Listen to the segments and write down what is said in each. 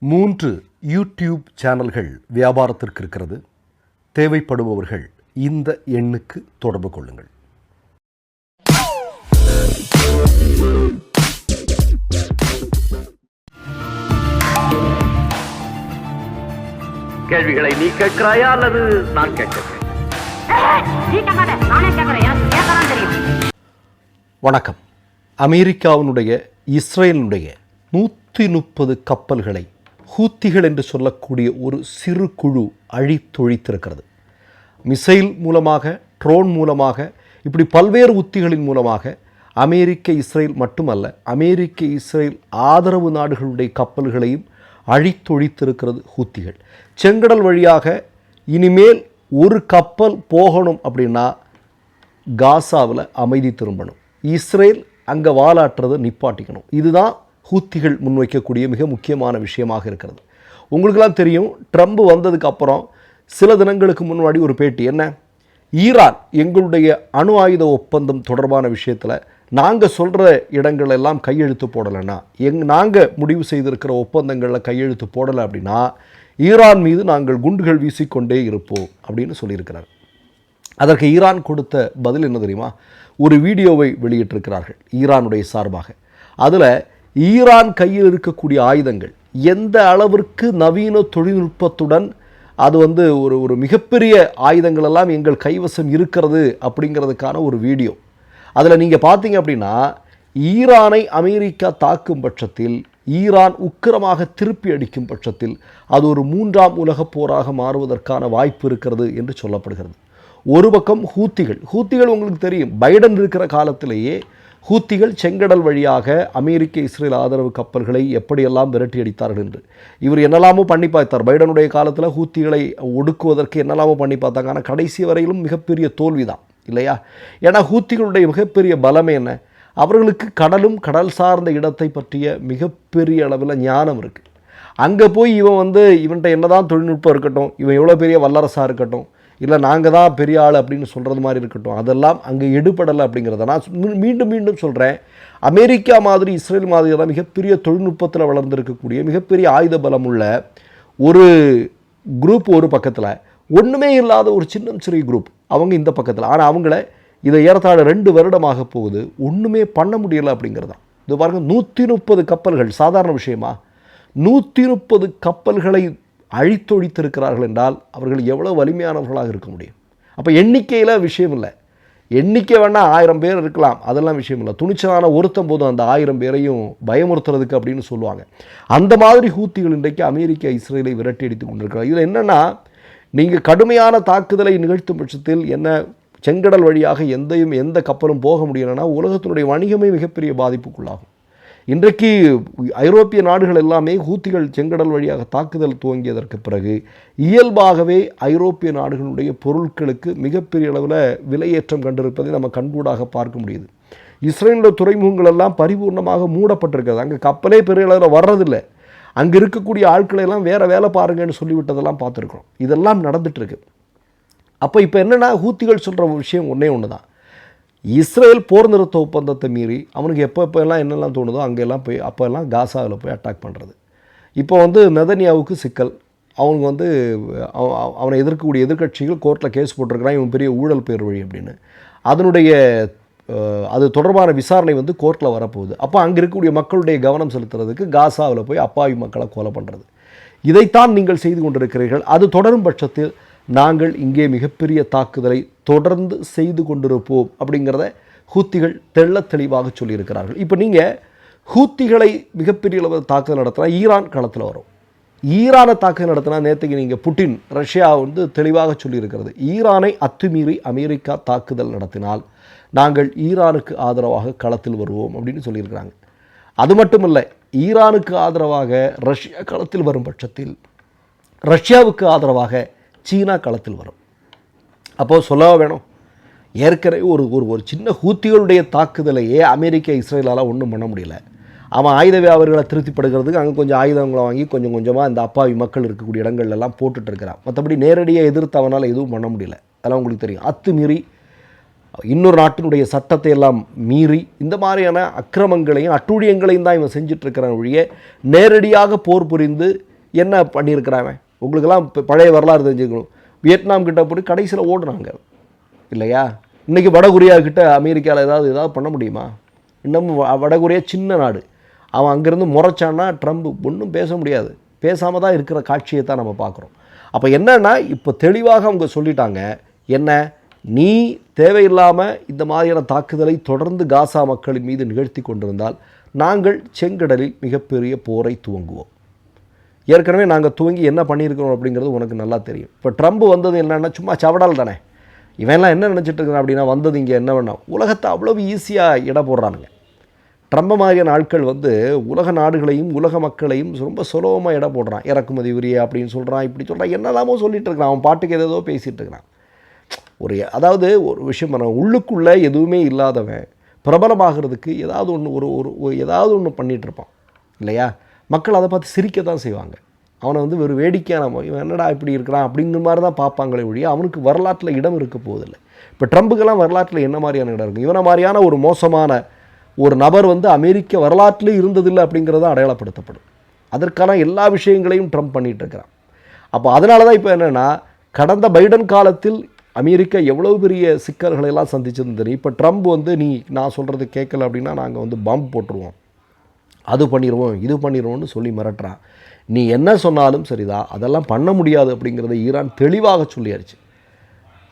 மூன்று யூடியூப் சேனல்கள் வியாபாரத்திற்கு இருக்கிறது. தேவைப்படுபவர்கள் இந்த எண்ணுக்கு தொடர்பு கொள்ளுங்கள். கேள்விகளை நீ கேட்கிறாயா அல்லது நான் கேட்கிறேன் வணக்கம். அமெரிக்காவினுடைய இஸ்ரேலினுடைய நூற்றி முப்பது கப்பல்களை ஹூத்திகள் என்று சொல்லக்கூடிய ஒரு சிறு குழு அழித்தொழித்திருக்கிறது. மிசைல் மூலமாக ட்ரோன் மூலமாக இப்படி பல்வேறு உத்திகளின் மூலமாக அமெரிக்க இஸ்ரேல் மட்டுமல்ல அமெரிக்க இஸ்ரேல் ஆதரவு நாடுகளுடைய கப்பல்களையும் அழித்தொழித்திருக்கிறது ஹூத்திகள். செங்கடல் வழியாக இனிமேல் ஒரு கப்பல் போகணும் அப்படின்னா காசாவில் அமைதி திரும்பணும். இஸ்ரேல் அங்கே வாலாட்டுறதை நிப்பாட்டிக்கணும். இதுதான் ஹூத்திகள் முன்வைக்கக்கூடிய மிக முக்கியமான விஷயமாக இருக்கிறது. உங்களுக்கெல்லாம் தெரியும் ட்ரம்ப் வந்ததுக்கு அப்புறம் சில தினங்களுக்கு முன்னாடி ஒரு பேட்டி. என்ன? ஈரான் எங்களுடைய அணு ஆயுத ஒப்பந்தம் தொடர்பான விஷயத்தில் நாங்கள் சொல்கிற இடங்கள் எல்லாம் கையெழுத்து போடலைன்னா எங் நாங்கள் முடிவு செய்திருக்கிற ஒப்பந்தங்களில் கையெழுத்து போடலை அப்படின்னா ஈரான் மீது நாங்கள் குண்டுகள் வீசிக்கொண்டே இருப்போம் அப்படின்னு சொல்லியிருக்கிறார். அதற்கு ஈரான் கொடுத்த பதில் என்ன தெரியுமா? ஒரு வீடியோவை வெளியிட்டிருக்கிறார்கள் ஈரானுடைய சார்பாக. அதில் ஈரான் கையில் இருக்கக்கூடிய ஆயுதங்கள் எந்த அளவிற்கு நவீன தொழில்நுட்பத்துடன் அது வந்து ஒரு ஒரு மிகப்பெரிய ஆயுதங்கள் எல்லாம் எங்கள் கைவசம் இருக்கிறது அப்படிங்கிறதுக்கான ஒரு வீடியோ. அதில் நீங்கள் பார்த்தீங்க அப்படின்னா ஈரானை அமெரிக்கா தாக்கும் பட்சத்தில் ஈரான் உக்கிரமாக திருப்பி அடிக்கும் பட்சத்தில் அது ஒரு மூன்றாம் உலகப் போராக மாறுவதற்கான வாய்ப்பு இருக்கிறது என்று சொல்லப்படுகிறது. ஒரு பக்கம் ஹூத்திகள். ஹூத்திகள் உங்களுக்கு தெரியும். பைடன் இருக்கிற காலத்திலேயே ஹூத்திகள் செங்கடல் வழியாக அமெரிக்க இஸ்ரேல் ஆதரவு கப்பல்களை எப்படியெல்லாம் விரட்டி அடித்தார்கள் என்று. இவர் என்னெல்லாமோ பண்ணி பார்த்தார். பைடனுடைய காலத்தில் ஹூத்திகளை ஒடுக்குவதற்கு என்னெல்லாமோ பண்ணி பார்த்தாங்க. ஆனால் கடைசி வரையிலும் மிகப்பெரிய தோல்வி தான் இல்லையா? ஏன்னா ஹூத்திகளுடைய மிகப்பெரிய பலமே என்ன? அவர்களுக்கு கடலும் கடல் சார்ந்த இடத்தை பற்றிய மிகப்பெரிய அளவில் ஞானம் இருக்குது அங்கே போய் இவன் வந்து இவன்கிட்ட என்ன தான் தொழில்நுட்பம் இருக்கட்டும் இவன் எவ்வளோ பெரிய வல்லரசாக இருக்கட்டும் இல்லை நாங்கள் தான் பெரிய ஆள் அப்படின்னு சொல்கிறது மாதிரி இருக்கட்டும் அதெல்லாம் அங்கே எடுபடலை அப்படிங்கிறத நான் மீண்டும் மீண்டும் சொல்கிறேன். அமெரிக்கா மாதிரி இஸ்ரேல் மாதிரி தான் மிகப்பெரிய தொழில்நுட்பத்தில் வளர்ந்துருக்கக்கூடிய மிகப்பெரிய ஆயுத பலம் உள்ள ஒரு குரூப் ஒரு பக்கத்தில். ஒன்றுமே இல்லாத ஒரு சின்னம் சிறிய குரூப் அவங்க இந்த பக்கத்தில். ஆனால் அவங்கள இதை ஏறத்தாழ ரெண்டு வருடமாக போகுது. ஒன்றுமே பண்ண முடியலை அப்படிங்கிறது தான். இது பாருங்கள் நூற்றி முப்பது கப்பல்கள் சாதாரண விஷயமா? நூற்றி முப்பது கப்பல்களை அழித்தொழித்திருக்கிறார்கள் என்றால் அவர்கள் எவ்வளோ வலிமையானவர்களாக இருக்க முடியும்? அப்போ எண்ணிக்கையில் விஷயம் இல்லை. எண்ணிக்கை வேணால் ஆயிரம் பேர் இருக்கலாம். அதெல்லாம் விஷயம் இல்லை. துணிச்சலான ஒருத்தம் போதும் அந்த ஆயிரம் பேரையும் பயமுறுத்துறதுக்கு அப்படின்னு சொல்லுவாங்க. அந்த மாதிரி ஹூத்திகள் இன்றைக்கு அமெரிக்கா இஸ்ரேலை விரட்டி அடித்து கொண்டிருக்கிறார். இதில் என்னென்னா நீங்கள் கடுமையான தாக்குதலை நிகழ்த்தும் பட்சத்தில் என்ன செங்கடல் வழியாக எந்தையும் எந்த கப்பலும் போக முடியலைன்னா உலகத்தினுடைய வணிகமே மிகப்பெரிய பாதிப்புக்குள்ளாகும். இன்றைக்கு ஐரோப்பிய நாடுகள் எல்லாமே ஹூத்திகள் செங்கடல் வழியாக தாக்குதல் துவங்கியதற்கு பிறகு இயல்பாகவே ஐரோப்பிய நாடுகளுடைய பொருட்களுக்கு மிகப்பெரிய அளவில் விலையேற்றம் கண்டிருப்பதை நம்ம கண்கூடாக பார்க்க முடியுது. இஸ்ரேலோட துறைமுகங்கள் எல்லாம் பரிபூர்ணமாக மூடப்பட்டிருக்கிறது. அங்கே கப்பலே பெரிய அளவில் வர்றதில்லை. அங்கே இருக்கக்கூடிய ஆட்களை எல்லாம் வேறு வேலை பாருங்கன்னு சொல்லிவிட்டதெல்லாம் பார்த்துருக்குறோம். இதெல்லாம் நடந்துகிட்ருக்கு அப்போ இப்போ என்னென்னா ஹூத்திகள் சொல்கிற விஷயம் ஒன்றே ஒன்று தான் இஸ்ரேல் போர் நிறுத்த ஒப்பந்தத்தை மீறி அவனுக்கு எப்போ எப்போல்லாம் என்னெல்லாம் தோணுதோ அங்கெல்லாம் போய் அப்போ எல்லாம் காசாவில் போய் அட்டாக் பண்ணுறது இப்போ வந்து நெதன்யாவுக்கு சிக்கல். அவங்க வந்து அவ- அவனை எதிர்க்கக்கூடிய எதிர்க்கட்சிகள் கோர்ட்டில் கேஸ் போட்டிருக்கிறான் இவன் பெரிய ஊழல் பேர் வழி அப்படின்னு. அதனுடைய அது தொடர்பான விசாரணை வந்து கோர்ட்டில் வரப்போகுது. அப்போ அங்கே இருக்கக்கூடிய மக்களுடைய கவனம் செலுத்துறதுக்கு காசாவில் போய் அப்பாவி மக்களை கொலை பண்ணுறது இதைத்தான் நீங்கள் செய்து கொண்டிருக்கிறீர்கள். அது தொடரும் பட்சத்தில் நாங்கள் இங்கே மிகப்பெரிய தாக்குதலை தொடர்ந்து செய்து கொண்டிருப்போம் அப்படிங்கிறத ஹூத்திகள் தெள்ள தெளிவாக சொல்லியிருக்கிறார்கள். இப்போ நீங்கள் ஹூத்திகளை மிகப்பெரிய அளவில் தாக்குதல் நடத்தினா ஈரான் களத்தில் வரும். ஈரானை தாக்குதல் நடத்தினா நேற்றுக்கு நீங்கள் புட்டின் ரஷ்யா வந்து தெளிவாக சொல்லியிருக்கிறது. ஈரானை அத்துமீறி அமெரிக்கா தாக்குதல் நடத்தினால் நாங்கள் ஈரானுக்கு ஆதரவாக களத்தில் வருவோம் அப்படின்னு சொல்லியிருக்கிறாங்க. அது மட்டுமல்ல ஈரானுக்கு ஆதரவாக ரஷ்யா களத்தில் வரும் பட்சத்தில் ரஷ்யாவுக்கு ஆதரவாக சீனா களத்தில் வரும். அப்போது சொல்ல வேணும்? ஏற்கனவே ஒரு ஒரு ஒரு சின்ன ஹூத்திகளுடைய தாக்குதலையே அமெரிக்கா இஸ்ரேலால் ஒன்றும் பண்ண முடியல. அவன் ஆயுத வியாபாரிகளை திருப்திப்படுகிறதுக்கு அங்கே கொஞ்சம் ஆயுதங்களை வாங்கி கொஞ்சம் கொஞ்சமாக இந்த அப்பாவி மக்கள் இருக்கக்கூடிய இடங்கள்லாம் எல்லாம் போட்டுட்டு இருக்கிறான். மற்றபடி நேரடியாக எதிர்த்து அவனால் எதுவும் பண்ண முடியல. அதெல்லாம் உங்களுக்கு தெரியும். அத்துமீறி இன்னொரு நாட்டினுடைய சட்டத்தை எல்லாம் மீறி இந்த மாதிரியான அக்கிரமங்களையும் அட்டூழியங்களையும் தான் இவன் செஞ்சிட்ருக்கிறான் ஒழிய நேரடியாக போர் புரிந்து என்ன பண்ணியிருக்கிறாங்க உங்களுக்கெல்லாம் இப்போ பழைய வரலாறு தெரிஞ்சுக்கணும். வியட்நாம் கிட்ட போய் கடைசியில் ஓடுறாங்க இல்லையா? இன்றைக்கி வடகொரியா கிட்ட அமெரிக்காவில் ஏதாவது ஏதாவது பண்ண முடியுமா? இன்னமும் வ- வடகொரியா சின்ன நாடு. அவன் அங்கேருந்து முறைச்சான்னா ட்ரம்ப் ஒன்றும் பேச முடியாது. பேசாமல் தான் இருக்கிற காட்சியை தான் நம்ம பார்க்குறோம். அப்போ என்னன்னா இப்போ தெளிவாக அவங்க சொல்லிட்டாங்க என்ன? நீ தேவையில்லாமல் இந்த மாதிரியான தாக்குதலை தொடர்ந்து காசா மக்களின் மீது நிகழ்த்தி கொண்டிருந்தால் நாங்கள் செங்கடலில் மிகப்பெரிய போரை துவங்குவோம். ஏற்கனவே நாங்கள் துவங்கி என்ன பண்ணியிருக்கிறோம் அப்படிங்கிறது உனக்கு நல்லா தெரியும். இப்போ ட்ரம்ப் வந்தது என்னென்னா சும்மா சவடால் தானே. இவன்லாம் என்ன நினச்சிட்டு இருக்கிறான் அப்படின்னா வந்தது இங்கே என்ன வேணாம் உலகத்தை அவ்வளவு ஈஸியாக இட போடுறானுங்க. ட்ரம்ப மாதிரியான ஆட்கள் வந்து உலக நாடுகளையும் உலக மக்களையும் ரொம்ப சுலபமாக இட போடுறான். இறக்குமதி உரிய அப்படின்னு சொல்கிறான் இப்படி சொல்கிறான் என்னெல்லாமோ சொல்லிட்டு இருக்கிறான் அவன் பாட்டுக்கு ஏதேதோ பேசிகிட்டு இருக்கிறான் ஒரு அதாவது ஒரு விஷயம் பண்ண உள்ளுக்குள்ளே எதுவுமே இல்லாதவன் பிரபலமாகிறதுக்கு ஏதாவது ஒன்று ஒரு ஒரு ஏதாவது ஒன்று பண்ணிகிட்ருப்பான் இல்லையா? மக்கள் அதை பார்த்து சிரிக்க தான் செய்வாங்க. அவனை வந்து ஒரு வேடிக்கையான இவன் என்னடா இப்படி இருக்கிறான் அப்படிங்கிற மாதிரி தான் பார்ப்பாங்களே ஒழிய அவனுக்கு வரலாற்றில் இடம் இருக்க போவதில்லை இப்போ ட்ரம்புக்கெல்லாம் வரலாற்றில் என்ன மாதிரியான இடம் இருக்கும் இவனை மாதிரியான ஒரு மோசமான ஒரு நபர் வந்து அமெரிக்க வரலாற்றிலே இருந்ததில்லை அப்படிங்கிறது அடையாளப்படுத்தப்படும். அதற்கான எல்லா விஷயங்களையும் ட்ரம்ப் பண்ணிகிட்டு இருக்கிறான். அப்போ அதனால தான் இப்போ என்னென்னா கடந்த பைடன் காலத்தில் அமெரிக்கா எவ்வளோ பெரிய சிக்கல்களை எல்லாம் சந்திச்சிருந்தது. இப்போ ட்ரம்ப் வந்து நீ நான் சொல்கிறது கேட்கல அப்படின்னா நாங்கள் வந்து பாம்பு போட்டுருவோம். அது பண்ணிடுவோம் இது பண்ணிடுவோம்னு சொல்லி மிரட்டுறான் நீ என்ன சொன்னாலும் சரிதான் அதெல்லாம் பண்ண முடியாது அப்படிங்கிறத ஈரான் தெளிவாக சொல்லியாச்சு.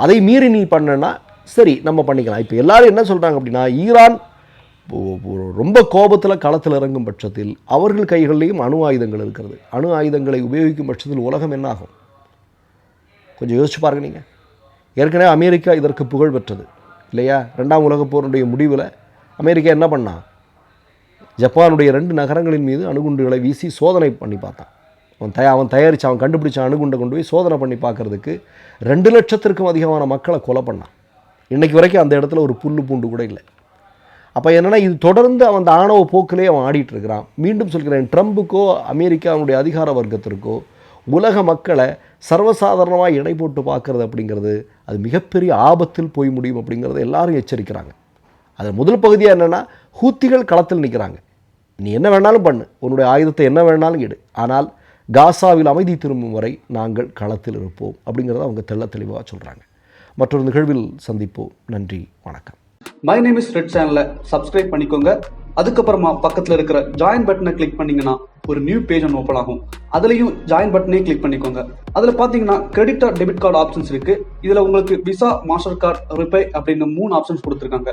அதை மீறி நீ பண்ணனா சரி நம்ம பண்ணிக்கலாம். இப்போ எல்லாரும் என்ன சொல்கிறாங்க அப்படின்னா ஈரான் ரொம்ப கோபத்தில் களத்தில் இறங்கும் பட்சத்தில் அவர்கள் கைகளிலையும் அணு ஆயுதங்கள் இருக்கிறது. அணு ஆயுதங்களை உபயோகிக்கும் பட்சத்தில் உலகம் என்னாகும்? கொஞ்சம் யோசிச்சு பாருங்க நீங்கள் ஏற்கனவே அமெரிக்கா இதற்கு புகழ் பெற்றது இல்லையா? ரெண்டாம் உலகப் போருடைய முடிவில் அமெரிக்கா என்ன பண்ணான் ஜப்பானுடைய ரெண்டு நகரங்களின் மீது அணுகுண்டுகளை வீசி சோதனை பண்ணி பார்த்தான். அவன் தயா அவன் தயாரித்து அவன் கண்டுபிடிச்ச அணுகுண்டை கொண்டு போய் சோதனை பண்ணி பார்க்கறதுக்கு ரெண்டு லட்சத்திற்கும் அதிகமான மக்களை கொலை பண்ணான். இன்றைக்கு வரைக்கும் அந்த இடத்துல ஒரு புல்லு பூண்டு கூட இல்லை. அப்போ என்னென்னா இது தொடர்ந்து அவன் அந்த ஆணவ போக்கிலே அவன் ஆடிட்டுருக்கிறான் மீண்டும் சொல்கிறேன் ட்ரம்புக்கோ அமெரிக்காவுடைய அதிகார வர்க்கத்திற்கோ உலக மக்களை சர்வசாதாரணமாக எடை போட்டு பார்க்கறது அப்படிங்கிறது அது மிகப்பெரிய ஆபத்தில் போய் முடியும் அப்படிங்கிறத எல்லாரும் எச்சரிக்கிறாங்க. அது முதல் பகுதியாக என்னென்னா ஹூத்திகள் களத்தில் நிற்கிறாங்க நீ என்ன வேணாலும் பண்ணு. உன்னுடைய ஆயுதத்தை என்ன வேணாலும் எடு. ஆனால் காசாவில் அமைதி திரும்பும் வரை நாங்கள் களத்தில் இருப்போம் அப்படிங்கிறத அவங்க தெள்ள தெளிவாக சொல்கிறாங்க மற்றொரு நிகழ்வில் சந்திப்போம். நன்றி வணக்கம். மை நேம் இஸ் ரெட் சேனலை சப்ஸ்கிரைப் பண்ணிக்கோங்க. அதுக்கப்புறமா பக்கத்தில் இருக்கிற ஜாயின் பட்டனை கிளிக் பண்ணீங்கன்னா ஒரு நியூ பேஜ் ஒன்று ஓப்பன் ஆகும். அதுலேயும் ஜாயின் பட்டனே கிளிக் பண்ணிக்கோங்க. அதில் பார்த்தீங்கன்னா credit card debit card options இருக்குது இதில் உங்களுக்கு விசா மாஸ்டர் கார்டு ரிப்பே அப்படின்னு மூணு ஆப்ஷன்ஸ் கொடுத்துருக்காங்க.